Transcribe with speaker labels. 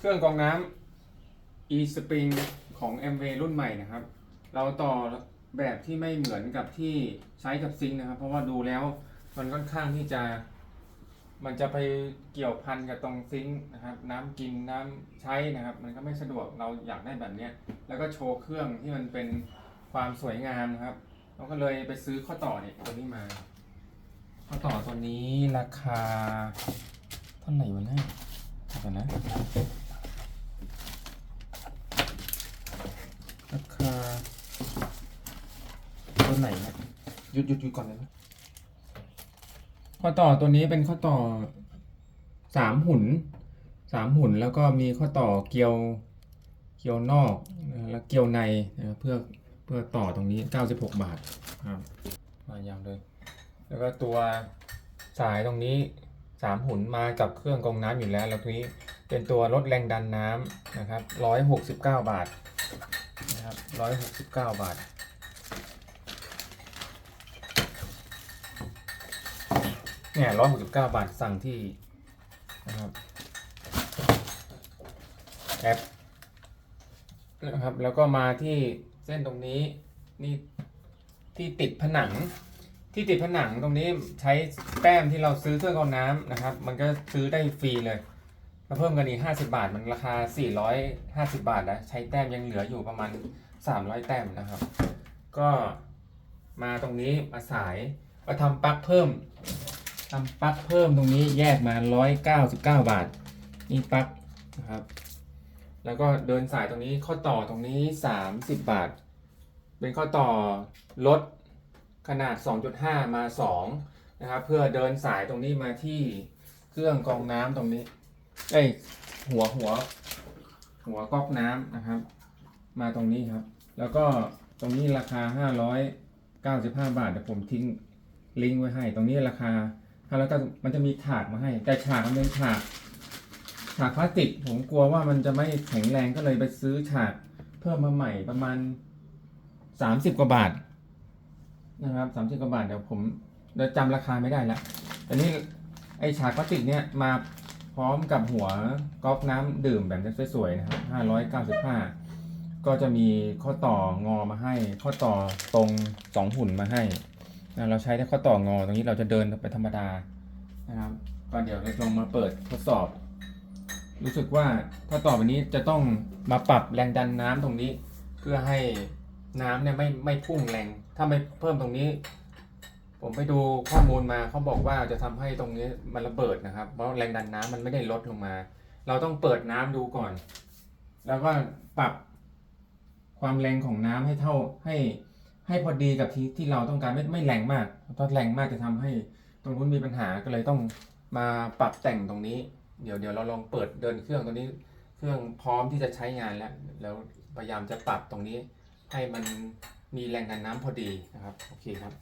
Speaker 1: เครื่องกรองน้ำ e-spring ของ MV รุ่นใหม่นะครับ เราต่อแบบที่ไม่เหมือนกับที่ใช้กับซิงนะครับ เพราะว่าดูแล้วมันค่อนข้างที่จะ มันจะไปเกี่ยวพันกับตรงซิงนะครับ น้ำกินน้ำใช้นะครับ มันก็ไม่สะดวกเราอยากได้แบบนี้แล้วก็โชว์เครื่องที่มันเป็นความสวยงามนะครับ เราก็เลยไปซื้อข้อต่อเนี่ยตัวนี้มา ข้อต่อตัวนี้ราคาเท่าไหร่วะเนี่ยเดี๋ยวนะ ราคา ตัวไหนนี่ยหยุดหยุดหยุดก่อนเลยนะข้อต่อตัวนี้เป็นข้อต่อสามหุ่นสามหุ่นแล้วก็มีข้อต่อเกลียวเกลียวนอกแล้วเกลียวในนะครับเพื่อเพื่อต่อตรงนี้ 96 บาทครับมายาวเลย แล้วก็ตัวสายตรงนี้สามหุ่นมากับเครื่องกรองน้ำอยู่แล้ว แล้วตรงนี้เป็นตัวลดแรงดันน้ำนะครับ 169 บาทนะครับร้อยหกสิบเก้าบาท เนี่ยร้อยหกสิบเก้าบาทสั่งที่นะครับแอปนะครับ แล้วก็มาที่เส้นตรงนี้นี่ที่ติดผนัง ที่ติดผนังตรงนี้ใช้แต้มที่เราซื้อเครื่องกรองน้ำนะครับ มันก็ซื้อได้ฟรีเลยมาเพิ่มกันอีก50 บาท มันราคา 450 บาทนะใช้แต้มยังเหลืออยู่ประมาณ 300 แต้มนะครับ ก็มาตรงนี้มาสายมาทำปลั๊กเพิ่ม ทำปลั๊กเพิ่มตรงนี้แยกมา 199 บาท นี่ปลั๊กนะครับ แล้วก็เดินสายตรงนี้ข้อต่อตรงนี้ 30 บาท เป็นข้อต่อลดขนาด 2.5 มา 2 นะครับ เพื่อเดินสายตรงนี้มาที่เครื่องกรองน้ำตรงนี้ เอ้ยหัวหัว หัวก๊อกน้ำนะครับ มาตรงนี้ครับ แล้วก็ตรงนี้ราคา 595 บาทเดี๋ยวผมทิ้งลิงก์ไว้ให้ ตรงนี้ราคา แล้วก็มันจะมีถาดมาให้ แต่ฉากมันเป็นฉากฉากพลาสติก ผมกลัวว่ามันจะไม่แข็งแรงก็เลยไปซื้อฉากเพิ่มมาใหม่ประมาณ30กว่าบาท นะครับ30กว่าบาทเดี๋ยวผมเดี๋ยวจำราคาไม่ได้ละแต่นี่ไอฉากพลาสติกเนี่ยมาพร้อมกับหัวก๊อกน้ำดื่มแบบสวยๆนะครับ595ก็จะมีข้อต่องอมาให้ ข้อต่อตรงสองหุ่นมาให้ นะเราใช้แต่ข้อต่องอ ตรงนี้เราจะเดินไปธรรมดานะครับก็เดี๋ยวเราลองมาเปิดทดสอบ รู้สึกว่าถ้าต่อไปนี้จะต้องมาปรับแรงดันน้ำตรงนี้ เพื่อให้น้ำเนี่ยไม่ไม่พุ่งแรง ถ้าไม่เพิ่มตรงนี้ ผมไปดูข้อมูลมาเขาบอกว่าจะทำให้ตรงนี้มันระเบิดนะครับ เพราะแรงดันน้ำมันไม่ได้ลดลงมา เราต้องเปิดน้ำดูก่อน แล้วก็ปรับความแรงของน้ำให้เท่าให้ ให้พอดีกับที่ที่เราต้องการไม่ไม่แรงมากถ้าแรงมากจะทำให้ตรงนู้นมีปัญหาก็เลยต้องมาปรับแต่งตรงนี้ เดี๋ยวเดี๋ยวเราลองเปิดเดินเครื่องตรงนี้ เครื่องพร้อมที่จะใช้งานแล้ว แล้วพยายามจะปรับตรงนี้ ให้มันมีแรงดันน้ำพอดีนะครับ โอเคครับ